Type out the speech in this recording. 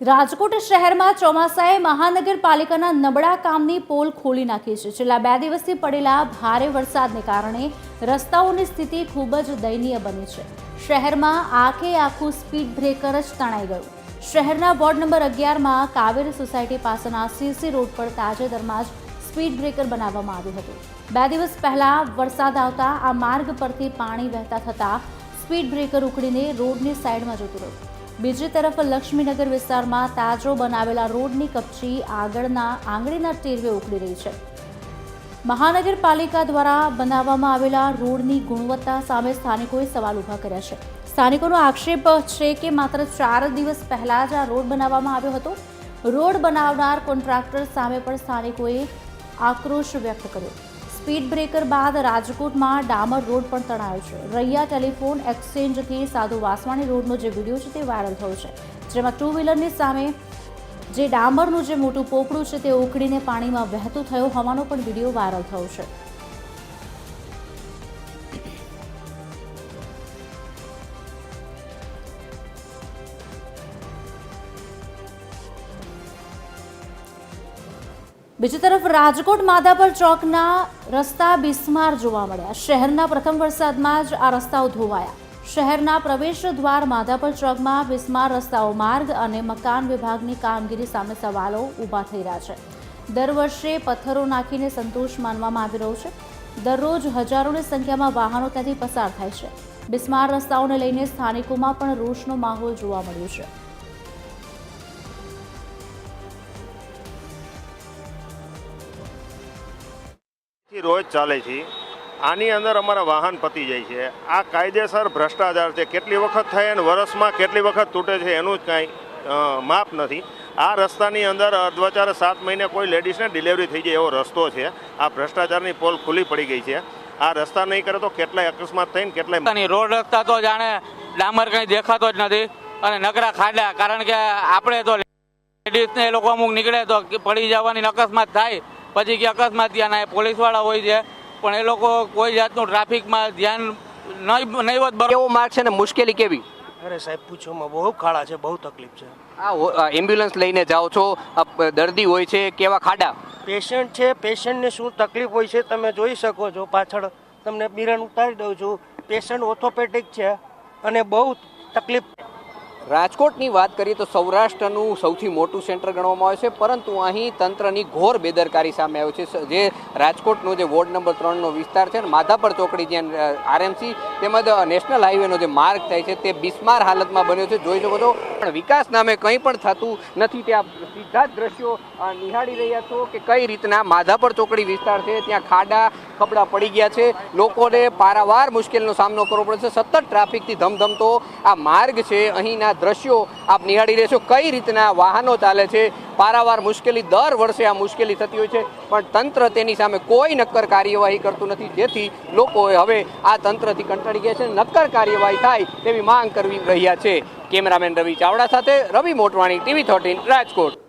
રાજકોટ શહેરમાં ચોમાસાએ મહાનગરપાલિકાના નબળા કામની પોલ ખોલી નાખી છે. છેલ્લા બે દિવસથી પડેલા ભારે વરસાદને કારણે રસ્તાઓની સ્થિતિ ખૂબ જ દયનીય બની છે. શહેરમાં આખે આખું સ્પીડ બ્રેકર જ તણાઈ ગયું. શહેરના વોર્ડ નંબર અગિયારમાં કાવેરી સોસાયટી પાસેના સીસી રોડ પર તાજેતરમાં જ સ્પીડ બ્રેકર બનાવવામાં આવ્યું હતું. બે દિવસ પહેલાં વરસાદ આવતા આ માર્ગ પરથી પાણી વહેતા થતાં સ્પીડ બ્રેકર ઉકળીને રોડની સાઈડમાં જતું રહ્યું. બીજી તરફ લક્ષ્મીનગર વિસ્તારમાં તાજો બનાવેલા રોડની કપચી આગળના આંગળીના ટેરવે ઉકળી રહી છે. મહાનગરપાલિકા દ્વારા બનાવવામાં આવેલા રોડની ગુણવત્તા સામે સ્થાનિકોએ સવાલ ઊભા કર્યા છે. સ્થાનિકોનો આક્ષેપ છે કે માત્ર ચાર દિવસ પહેલાં જ આ રોડ બનાવવામાં આવ્યો હતો. રોડ બનાવનાર કોન્ટ્રાક્ટર સામે પણ સ્થાનિકોએ આક્રોશ વ્યક્ત કર્યો. સ્પીડ બ્રેકર બાદ રાજકોટમાં ડામર રોડ પણ તણાયો છે. રૈયા ટેલિફોન એક્સચેન્જથી સાધુ વાસવાણી રોડનો જે વીડિયો છે તે વાયરલ થયો છે. જેમાં ટુ વ્હીલરની સામે જે ડામરનું જે મોટું પોપડું છે તે ઉખડીને પાણીમાં વહેતું થયો હોવાનો પણ વીડિયો વાયરલ થયો છે. બીજી તરફ રાજકોટ માધાપર ચોકના રસ્તા બિસ્માર જોવા મળ્યા. શહેરના પ્રથમ વરસાદમાં જ આ રસ્તાઓ ધોવાયા. શહેરના પ્રવેશ દ્વાર માધાપર ચોકમાં બિસ્માર રસ્તાઓ માર્ગ અને મકાન વિભાગની કામગીરી સામે સવાલો ઊભા થઈ રહ્યા છે. દર વર્ષે પથ્થરો નાખીને સંતોષ માનવામાં આવી રહ્યો છે. દરરોજ હજારોની સંખ્યામાં વાહનો ત્યાંથી પસાર થાય છે. બિસ્માર રસ્તાઓને લઈને સ્થાનિકોમાં પણ રોષનો માહોલ જોવા મળ્યો છે. રોજ ચાલે છે. આની અંદર અમારા વાહન પતી જાય છે. આ કાયદેસર ભ્રષ્ટાચાર છે. કેટલી વખત થાય અને વર્ષમાં કેટલી વખત તૂટે છે એનું જ કાંઈ માપ નથી. આ રસ્તાની અંદર અધવચારે સાત મહિને કોઈ લેડીઝને ડિલિવરી થઈ જાય એવો રસ્તો છે. આ ભ્રષ્ટાચારની પોલ ખુલ્લી પડી ગઈ છે. આ રસ્તા નહીં કરે તો કેટલાય અકસ્માત થઈને કેટલાય રોડ રસ્તા તો જાણે ડામર કંઈ દેખાતો જ નથી અને નકરા ખાડા, કારણ કે આપણે તો લેડીઝને એ લોકો અમુક નીકળે તો પડી જવાની અકસ્માત થાય. પછી કે અકસ્માત ત્યાંના પોલીસવાળા હોય છે પણ એ લોકો કોઈ જાતનું ટ્રાફિકમાં ધ્યાન નહીં નહીવત બરોબર. એવો માર્ગ છે ને મુશ્કેલી કેવી? અરે સાહેબ પૂછોમાં બહુ ખાડા છે બહુ તકલીફ છે. આ એમ્બ્યુલન્સ લઈને જાઓ છો દર્દી હોય છે કેવા ખાડા? પેશન્ટ છે પેશન્ટને શું તકલીફ હોય છે તમે જોઈ શકો છો. પાછળ તમને બિરણ ઉતારી દઉં છું. પેશન્ટ ઓર્થોપેડિક છે અને બહુ તકલીફ રાજકોટની વાત કરીએ તો સૌરાષ્ટ્રનું સૌથી મોટું સેન્ટર ગણવામાં આવે છે, પરંતુ અહીં તંત્રની ઘોર બેદરકારી સામે આવ્યો છે. જે રાજકોટનો જે વોર્ડ નંબર ત્રણનો વિસ્તાર છે માધાપર ચોકડી જ્યાં આરએમસી તેમજ નેશનલ હાઈવેનો જે માર્ગ થાય છે તે બિસ્માર હાલતમાં બન્યો છે. જોઈ શકો છો. પણ વિકાસ નામે કંઈ પણ થતું નથી. ત્યાં સીધા જ દ્રશ્યો નિહાળી રહ્યા છો કે કઈ રીતના માધાપર ચોકડી વિસ્તાર છે. ત્યાં ખાડા, ખબડા પડી ગયા છે. લોકોને પારાવાર મુશ્કેલીનો સામનો કરવો પડે છે. સતત ટ્રાફિકથી ધમધમતો આ માર્ગ છે. અહીંના દ્રશ્યો આપ નિહાળી રહેશો કઈ રીતના વાહનો ચાલે છે? પારાવાર મુશ્કેલી દર વર્ષે આ મુશ્કેલી થતી હોય છે. પણ તંત્ર તેની સામે કોઈ નક્કર કાર્યવાહી કરતું નથી. જેથી લોકોએ હવે આ તંત્રથી કંટાળી ગયા છે. નક્કર કાર્યવાહી થાય તેવી માંગ કરવી રહ્યા છે. કેમેરામેન રવિ ચાવડા સાથે રવિ મોટવાણી, ટીવી થર્ટીન રાજકોટ.